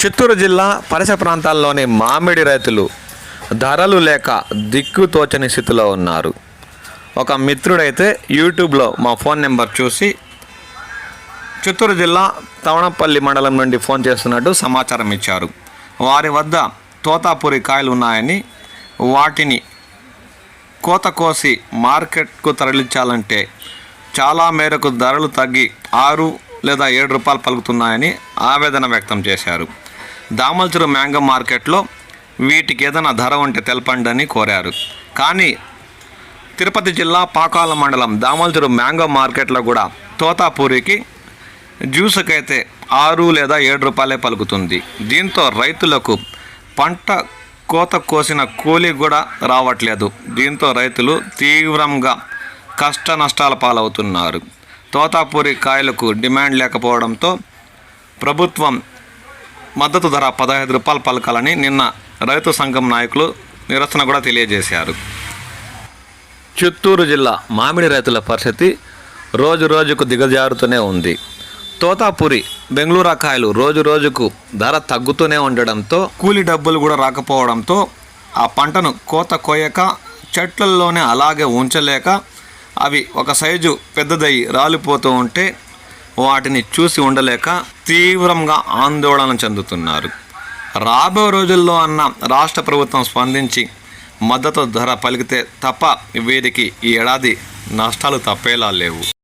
చిత్తూరు జిల్లా పరిసర ప్రాంతాల్లోని మామిడి రైతులు ధరలు లేక దిక్కుతోచని స్థితిలో ఉన్నారు. ఒక మిత్రుడైతే యూట్యూబ్లో మా ఫోన్ నెంబర్ చూసి చిత్తూరు జిల్లా తవణపల్లి మండలం నుండి ఫోన్ చేస్తున్నట్టు సమాచారం ఇచ్చారు. వారి వద్ద తోతాపూరి కాయలు ఉన్నాయని వాటిని కోత కోసి మార్కెట్కు తరలించాలంటే చాలా మేరకు ధరలు తగ్గి ఆరు లేదా ఏడు రూపాయలు పలుకుతున్నాయని ఆవేదన వ్యక్తం చేశారు. దామల్చూరు మ్యాంగో మార్కెట్లో వీటికి ఏదైనా ధర ఉంటే తెలపండి అని కోరారు. కానీ తిరుపతి జిల్లా పాకాల మండలం దామల్చూరు మ్యాంగో మార్కెట్లో కూడా తోతాపూరికి జ్యూస్కైతే ఆరు లేదా ఏడు రూపాయలే పలుకుతుంది. దీంతో రైతులకు పంట కోత కోసిన కూలీ కూడా రావట్లేదు. దీంతో రైతులు తీవ్రంగా కష్ట నష్టాల పాలవుతున్నారు. తోతాపూరి కాయలకు డిమాండ్ లేకపోవడంతో ప్రభుత్వం మద్దతు ధర పదహైదు రూపాయలు పలకాలని నిన్న రైతు సంఘం నాయకులు నిరసన కూడా తెలియజేశారు. చిత్తూరు జిల్లా మామిడి రైతుల పరిస్థితి రోజు రోజుకు దిగజారుతూనే ఉంది. తోతాపురి బెంగళూరు కాయలు రోజు రోజుకు ధర తగ్గుతూనే ఉండడంతో కూలి డబ్బులు కూడా రాకపోవడంతో ఆ పంటను కోత కోయక చెట్లల్లోనే అలాగే ఉంచలేక అవి ఒక సైజు పెద్దదై రాలిపోతూ ఉంటే వాటిని చూసి ఉండలేక తీవ్రంగా ఆందోళన చెందుతున్నారు. రాబో రోజుల్లో అన్న రాష్ట్ర ప్రభుత్వం స్పందించి మద్దతు ధర పలికితే తప్ప వీరికి ఈ ఏడాది నష్టాలు తప్పేలా లేవు.